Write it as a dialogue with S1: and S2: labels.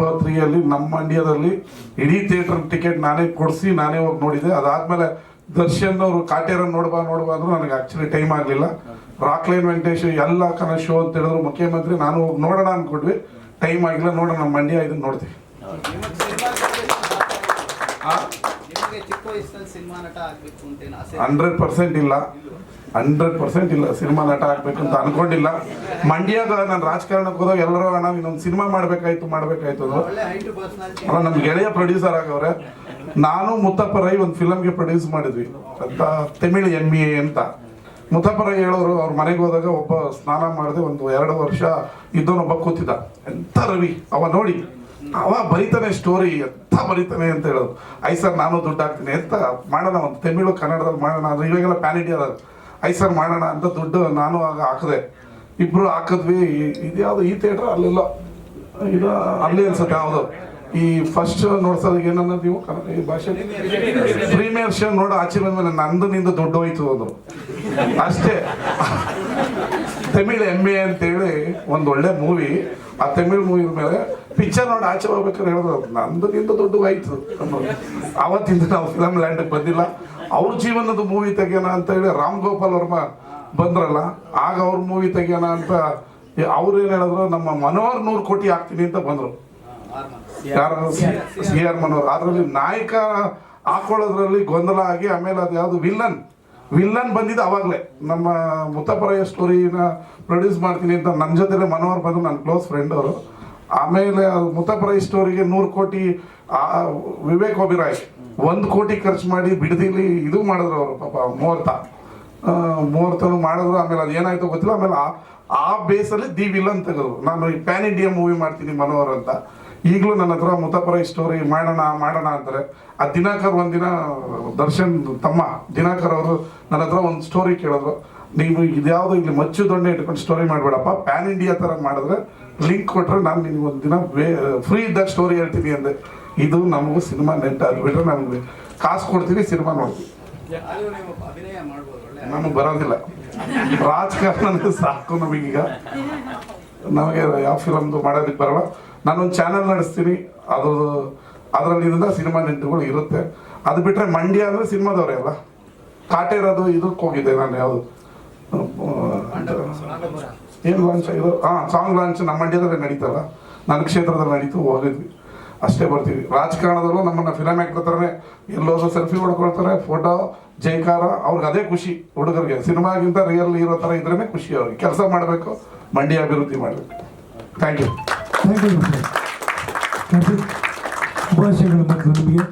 S1: ತ್ರೀಯಲ್ಲಿ ನಮ್ಮ ಮಂಡ್ಯದಲ್ಲಿ ಇಡೀ ಥಿಯೇಟರ್ ಟಿಕೆಟ್ ನಾನೇ ಕೊಡಿಸಿ, ನಾನೇ ಹೋಗಿ ನೋಡಿದೆ. ಅದಾದ್ಮೇಲೆ ದರ್ಶನ್ ಅವರು ಕಾಟೇರ ನೋಡ್ಬಾ ನೋಡ್ಬಾ ಅಂದ್ರೆ ನನಗೆ ಆಕ್ಚುಲಿ ಟೈಮ್ ಆಗಲಿಲ್ಲ. ರಾಕ್ಲೈನ್ ವೆಂಕಟೇಶ್ ಎಲ್ಲ ಕನ ಶೋ ಅಂತ ಹೇಳಿದ್ರು. ಮುಖ್ಯಮಂತ್ರಿ, ನಾನು ಹೋಗಿ ನೋಡೋಣ ಅಂದ್ಕೊಂಡ್ವಿ ಟೈಮ್ ಆಗಿಲ್ಲ, ನೋಡೋಣ ಮಂಡ್ಯ ಇದನ್ನ ನೋಡ್ತೀವಿ
S2: ನಿಮಗೆ ಚಿಕ್ಕ ವಯಸ್ಸಲ್ಲಿ ಸಿನಿಮಾ ನಟ ಆಗ್ಬೇಕು ಅಂತ ಏನು ಆಸೆ
S1: ಹಂಡ್ರೆಡ್ ಪರ್ಸೆಂಟ್ ಇಲ್ಲ. ಹಂಡ್ರೆಡ್ ಪರ್ಸೆಂಟ್ ಇಲ್ಲ ಸಿನಿಮಾ ನಟ ಆಗ್ಬೇಕು ಅಂತ ಅನ್ಕೊಂಡಿಲ್ಲ. ಮಂಡ್ಯದ ನಾನು ರಾಜಕಾರಣಕ್ಕೆ ಹೋದಾಗ ಎಲ್ಲರೂ ನಾವು ಇನ್ನೊಂದು ಸಿನಿಮಾ ಮಾಡ್ಬೇಕಾಯ್ತು ಮಾಡ್ಬೇಕಾಯ್ತು ಅಲ್ಲ ನಮ್ಮ ಗೆಳೆಯ ಪ್ರೊಡ್ಯೂಸರ್ ಆಗವ್ರೆ. ನಾನು ಮುತ್ತಪ್ಪ ರೈ ಒಂದು ಫಿಲಮ್ಗೆ ಪ್ರೊಡ್ಯೂಸ್ ಮಾಡಿದ್ವಿ. ಅಂತ ತಮಿಳ್ ಎಂ ಎ ಅಂತ. ಮುತ್ತಪ್ಪ ರೈ ಹೇಳೋರು ಅವ್ರ ಮನೆಗೆ ಹೋದಾಗ ಒಬ್ಬ ಸ್ನಾನ ಮಾಡಿದೆ ಒಂದು ಎರಡು ವರ್ಷ ಇದ್ದವನೊಬ್ಬ ಕೂತಿದ್ದ. ಎಂತ ರವಿ? ಅವ ನೋಡಿ. ಅವ ಬರೀತಾನೆ ಸ್ಟೋರಿ ಎಂತ ಬರೀತಾನೆ ಅಂತ ಹೇಳೋದು. ಐ ಸರ್, ನಾನು ದುಡ್ಡು ಹಾಕ್ತೀನಿ ಎಂತ ಮಾಡೋಣ ಒಂದು, ತಮಿಳು ಕನ್ನಡದಲ್ಲಿ ಮಾಡೋಣ ಅಂದ್ರೆ ಇವಾಗೆಲ್ಲ ಪ್ಯಾನ್ ಇಂಡಿಯಾ ಅದ ಐ ಸರ್, ಮಾಡೋಣ ಅಂತ ದುಡ್ಡು ನಾನು ಆಗ ಹಾಕಿದೆ. ಇಬ್ರು ಹಾಕಿದ್ವಿ ಇದ್ಯಾವುದು ಈ ಥಿಯೇಟರ್ ಅಲ್ಲೆಲ್ಲ. ಇದು ಅಲ್ಲಿ ಅನ್ಸುತ್ತೆ ಯಾವುದು. ಈ ಫಸ್ಟ್ ನೋಡ್ಸೋದು ಏನನ್ನ ನೀವು ಕನ್ನಡ, ಈ ಭಾಷೆ? ಪ್ರೀಮಿಯರ್ ಶೋ ನೋಡೋ ಆಚೆ ಬಂದ್ಮೇಲೆ ನಂದು ನಿಂದು ದುಡ್ಡು ಹೋಯ್ತು ಅದು ಅಷ್ಟೇ. ತಮಿಳ್ ಎಮ್ಮೆ ಎ ಅಂತೇಳಿ ಒಂದು ಒಳ್ಳೆ ಮೂವಿ ಆ ತಮಿಳ್ ಮೂವಿ ಮೇಲೆ ಪಿಕ್ಚರ್ ನೋಡಿ ಆಚೆ ಹೋಗ್ಬೇಕಾದ್ರೆ ಹೇಳಿದ್ರು ನಂದು ನಿಂದು ದುಡ್ಡು ಆಯ್ತು ಅವತ್ತಿಂದ ನಾವು ಫಿಲಮ್ ಲ್ಯಾಂಡಿಗೆ ಬಂದಿಲ್ಲ. ಅವ್ರ ಜೀವನದ ಮೂವಿ ತೆಗಿಯೋಣ ಅಂತ ಹೇಳಿ ರಾಮ್ ಗೋಪಾಲ್ ವರ್ಮ ಬಂದ್ರಲ್ಲ, ಆಗ ಅವ್ರ ಮೂವಿ ತೆಗಿಯೋಣ ಅಂತ ಅವ್ರು ಏನ್ ಹೇಳಿದ್ರು, ನಮ್ಮ ಮನೋಹರ್ ನೂರು ಕೋಟಿ ಹಾಕ್ತೀನಿ ಅಂತ ಬಂದ್ರು. ಯಾರು? C R Manohar. ಅದರಲ್ಲಿ ನಾಯಕ ಹಾಕೊಳ್ಳೋದ್ರಲ್ಲಿ ಗೊಂದಲ ಆಗಿ ಆಮೇಲೆ ಅದು ಯಾವುದು ವಿಲ್ಲನ್? ವಿಲ್ಲನ್ ಬಂದಿದ್ದು ಅವಾಗಲೇ. ನಮ್ಮ ಮುತ್ತಪ್ಪರಯ್ಯ ಸ್ಟೋರಿನ ಪ್ರೊಡ್ಯೂಸ್ ಮಾಡ್ತೀನಿ ಅಂತ ನನ್ನ ಜೊತೆಲೆ ಮನೋಹರ್ ಬಂದು ನನ್ನ ಕ್ಲೋಸ್ ಫ್ರೆಂಡ್ ಅವರು. ಆಮೇಲೆ ಅದು ಮುತ್ತಪ್ಪರಯ್ಯ ಸ್ಟೋರಿಗೆ ನೂರು ಕೋಟಿ ವಿವೇಕ್ ಒಬಿರಾಯ್ ಒಂದು ಕೋಟಿ ಖರ್ಚು ಮಾಡಿ ಬಿಡದಿಲಿ ಇದು ಮಾಡಿದ್ರು ಅವರು ಪಾಪ ಮುಹೂರ್ತ ಮುಹೂರ್ತನು ಮಾಡಿದ್ರು, ಆಮೇಲೆ ಅದು ಏನಾಯ್ತು ಗೊತ್ತಿಲ್ಲ. ಆಮೇಲೆ ಆ- ಬೇಸಲ್ಲಿ ದಿ ವಿಲನ್ ತೆಗೆದ್ರು. ನಾನು ಈ ಪ್ಯಾನ್ ಇಂಡಿಯಾ ಮೂವಿ ಮಾಡ್ತೀನಿ ಮನೋಹರ್ ಅಂತ. ಈಗಲೂ ನನ್ನ ಹತ್ರ ಮುತ್ತಪರೈ ಸ್ಟೋರಿ ಮಾಡೋಣ ಮಾಡೋಣ ಅಂತಾರೆ. ಆ ದಿನಾಕರ್ ಒಂದಿನ ದರ್ಶನ್ ತಮ್ಮ ದಿನಾಕರ್ ಅವರು ನನ್ನ ಹತ್ರ ಒಂದು ಸ್ಟೋರಿ ಕೇಳಿದ್ರು. ನೀವು ಇದ್ಯಾವುದು ಇಲ್ಲಿ ಮಚ್ಚು ದೊಣ್ಣೆ ಇಟ್ಕೊಂಡು ಸ್ಟೋರಿ ಮಾಡಬೇಡಪ್ಪ ಪ್ಯಾನ್ ಇಂಡಿಯಾ ಥರ ಮಾಡಿದ್ರೆ ಲಿಂಕ್ ಕೊಟ್ಟರೆ ನಾನು ನಿನಗೆ ಒಂದು ದಿನ ಫ್ರೀ ಇದ್ದಾಗ ಸ್ಟೋರಿ ಹೇಳ್ತೀನಿ ಅಂದೆ. ಇದು ನಮಗೂ ಸಿನಿಮಾ ನೆಟ್ ಅದು ಬಿಟ್ಟರೆ ನಮಗೆ ಕಾಸು ಕೊಡ್ತೀವಿ ಸಿನಿಮಾ ನೋಡ್ತೀವಿ ನಮಗೆ ಬರೋದಿಲ್ಲ. ರಾಜಕಾರಣ ಸಾಕು ನಮಗೀಗ. ನಮಗೆ ಯಾವ ಫಿಲಮ್ದು ಮಾಡೋದಕ್ಕೆ ಬರಲ್ಲ. ನಾನೊಂದು ಚಾನಲ್ ನಡೆಸ್ತೀನಿ. ಅದ್ರದ್ದು ಅದರಲ್ಲಿಂದ ಸಿನಿಮಾ ನೆಂಟುಗಳು ಇರುತ್ತೆ. ಅದು ಬಿಟ್ಟರೆ ಮಂಡ್ಯ ಅಂದರೆ ಸಿನಿಮಾದವರೇ ಅಲ್ಲ? ಕಾಟೇರದು ಇದಕ್ಕೆ ಹೋಗಿದ್ದೆ ನಾನು ಯಾವುದು? ಏನು ಲಾಂಚ್ ಇದು? ಹಾಂ ಸಾಂಗ್ ಲಾಂಚ್ ನಮ್ಮ ಮಂಡ್ಯದಲ್ಲೇ ನಡೀತಲ್ಲ? ನನ್ನ ಕ್ಷೇತ್ರದಲ್ಲಿ ನಡೀತು ಹೋಗಿದ್ವಿ. ಅಷ್ಟೇ ಬರ್ತೀವಿ. ರಾಜಕಾರಣದಲ್ಲೂ ನಮ್ಮನ್ನ ಫಿಲಮ್ ಆ್ಯಕ್ಟರ್ ಥರನೇ ಎಲ್ಲೋದ್ರು ಸೆಲ್ಫಿ ಹೊಡ್ಕೊಳ್ತಾರೆ ಫೋಟೋ ಜೈಕಾರ ಅವ್ರಿಗೆ ಅದೇ ಖುಷಿ ಹುಡುಗರಿಗೆ. ಸಿನಿಮಾಗಿಂತ ರಿಯಲ್ ಇರೋ ಥರ ಇದ್ರೇ ಖುಷಿ ಅವ್ರಿಗೆ. ಕೆಲಸ ಮಾಡಬೇಕು ಮಂಡ್ಯ ಅಭಿವೃದ್ಧಿ ಮಾಡಬೇಕು. Thank you
S3: thank you doctor ಶುಭಾಶಯಗಳು ಮತ್ತು ನಿಮಗೆ